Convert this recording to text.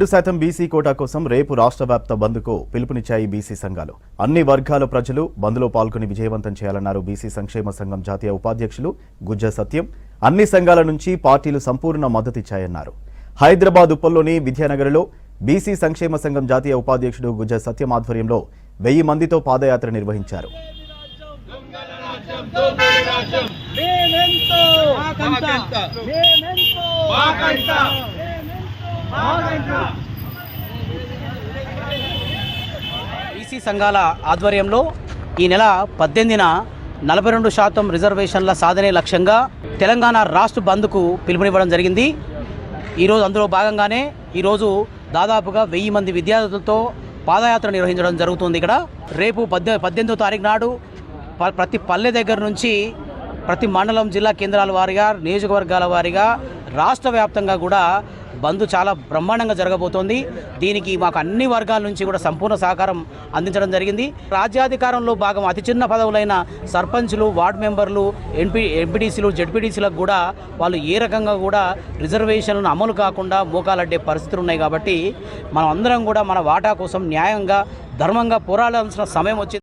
రెండు శాతం BC quota కోసం రేపు రాష్ట్ర వ్యాప్త బంద్కు పిలుపునిచ్చాయి బీసీ సంఘాలు. అన్ని వర్గాల ప్రజలు బంద్లో పాల్గొని విజయవంతం చేయాలన్నారు బీసీ సంక్షేమ సంఘం జాతీయ ఉపాధ్యక్షులు గుజ్జ సత్యం. అన్ని సంఘాల నుంచి పార్టీలు సంపూర్ణ మద్దతిచ్చాయన్నారు. హైదరాబాద్ ఉప్పల్లోని విద్యానగర్లో బీసీ సంక్షేమ సంఘం జాతీయ ఉపాధ్యక్షుడు గుజ్జ సత్యం ఆధ్వర్యంలో వెయ్యి మందితో పాదయాత్ర నిర్వహించారు. మేమెంతో. మాకంత. మేమెంతో. మాకంత. బీసీ సంఘాల ఆధ్వర్యంలో ఈ నెల పద్దెనిమిదిన నలభై రెండు శాతం రిజర్వేషన్ల సాధనే లక్ష్యంగా తెలంగాణ రాష్ట్ర బంద్కు పిలుపునివ్వడం జరిగింది. ఈరోజు అందులో భాగంగానే ఈరోజు దాదాపుగా వెయ్యి మంది విద్యార్థులతో పాదయాత్ర నిర్వహించడం జరుగుతుంది ఇక్కడ. రేపు పద్దె పద్దెనిమిదో తారీఖు నాడు ప- ప్రతి పల్లె దగ్గర నుంచి ప్రతి మండలం జిల్లా కేంద్రాల వారీగా నియోజకవర్గాల వారీగా రాష్ట్ర వ్యాప్తంగా కూడా బంద్ చాలా బ్రహ్మాండంగా జరగబోతోంది. దీనికి మాకు అన్ని వర్గాల నుంచి కూడా సంపూర్ణ సహకారం అందించడం జరిగింది. రాజ్యాధికారంలో భాగం అతి చిన్న పదవులైన సర్పంచ్లు వార్డు మెంబర్లు ఎంపీ ఎంపీటీసీలు జడ్పీటీసీలకు కూడా వాళ్ళు ఏ రకంగా కూడా రిజర్వేషన్లను అమలు కాకుండా మోకాలడ్డే పరిస్థితులు ఉన్నాయి కాబట్టి మనం అందరం కూడా మన వాటా కోసం న్యాయంగా ధర్మంగా పోరాడాల్సిన సమయం వచ్చింది.